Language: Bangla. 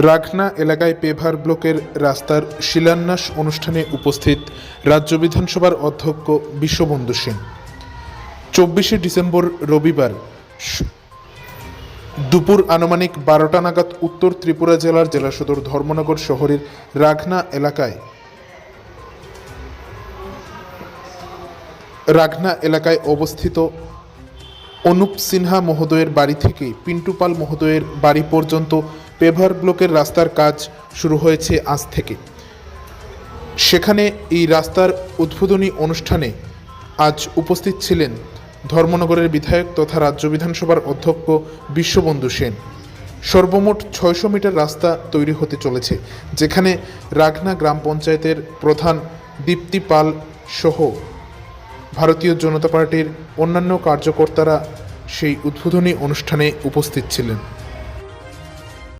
রাখনা এলাকায় পেভার ব্লকের রাস্তার শিলান্যাস অনুষ্ঠানে উপস্থিত রাজ্য বিধানসভার অধ্যক্ষ বিশ্ববন্ধু সেন চব্বিশে ডিসেম্বর রবিবার দুপুর আনুমানিক বারোটা নাগাদ উত্তর ত্রিপুরা জেলার জেলা সদর ধর্মনগর শহরের রাঘনা এলাকায় রাঘনা এলাকায় অবস্থিত অনুপ সিনহা মহোদয়ের বাড়ি থেকে পিন্টু পাল মহোদয়ের বাড়ি পর্যন্ত পেভার ব্লকের রাস্তার কাজ শুরু হয়েছে আজ থেকে। সেখানে এই রাস্তার উদ্বোধনী অনুষ্ঠানে আজ উপস্থিত ছিলেন ধর্মনগরের বিধায়ক তথা রাজ্য বিধানসভার অধ্যক্ষ বিশ্ববন্ধু সেন। সর্বমোট ছয়শো মিটার রাস্তা তৈরি হতে চলেছে, যেখানে রাগনা গ্রাম পঞ্চায়েতের প্রধান দীপ্তি পাল সহ ভারতীয় জনতা পার্টির অন্যান্য কার্যকর্তারা সেই উদ্বোধনী অনুষ্ঠানে উপস্থিত ছিলেন।